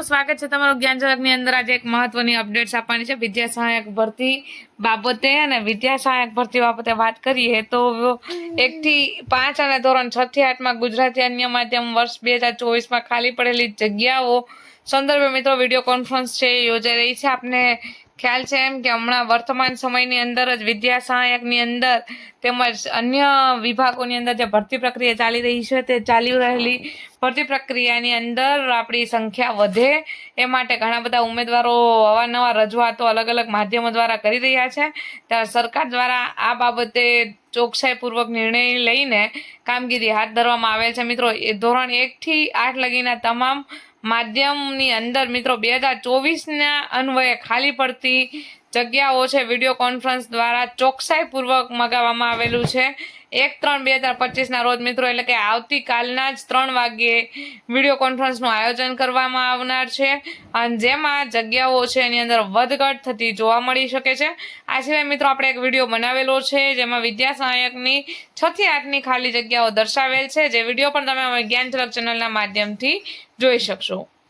સ્વાગત છે તમારું જ્ઞાનજનકની અંદર. આજે એક મહત્વની અપડેટ્સ આપવાની છે. વિદ્યા સહાયક ભરતી બાબતે અને વિદ્યા સહાયક ભરતી બાબતે વાત કરીએ તો એક થી પાંચ અને ધોરણ છ થી આઠમાં ગુજરાતી અન્ય માધ્યમ વર્ષ બે હજાર ચોવીસમાં ખાલી પડેલી જગ્યાઓ સંદર્ભે મિત્રો વીડિયો કોન્ફરન્સ છે યોજાઈ રહી છે. આપને ખ્યાલ છે એમ કે હમણાં વર્તમાન સમયની અંદર જ વિદ્યા સહાયકની અંદર તેમજ અન્ય વિભાગોની અંદર જે ભરતી પ્રક્રિયા ચાલી રહી છે તે ચાલી રહેલી ભરતી પ્રક્રિયાની અંદર આપણી સંખ્યા વધે એ માટે ઘણા બધા ઉમેદવારો અવારનવાર રજૂઆતો અલગ અલગ માધ્યમો દ્વારા કરી રહ્યા છે. ત્યારે સરકાર દ્વારા આ બાબતે ચોકસાઈપૂર્વક નિર્ણય લઈને કામગીરી હાથ ધરવામાં આવેલ છે. મિત્રો, એ ધોરણ એકથી આઠ લગીના તમામ માધ્યમની અંદર મિત્રો બે હજાર ચોવીસના અન્વયે ખાલી પડતી જગ્યાઓ છે વીડિયો કોન્ફરન્સ દ્વારા ચોકસાઈપૂર્વક મગાવવામાં આવેલું છે. એક ત્રણ બે હજાર પચીસના રોજ મિત્રો, એટલે કે આવતીકાલના જ ત્રણ વાગ્યે વીડિયો કોન્ફરન્સનું આયોજન કરવામાં આવનાર છે. અને જેમાં જગ્યાઓ છે, એની અંદર વધઘટ થતી જોવા મળી શકે છે. આ સિવાય મિત્રો, આપણે એક વીડિયો બનાવેલો છે, જેમાં વિદ્યા સહાયકની છથી આઠની ખાલી જગ્યાઓ દર્શાવેલ છે. જે વીડિયો પણ તમે અમે જ્ઞાન ચેનલના માધ્યમથી જોઈ શકશો.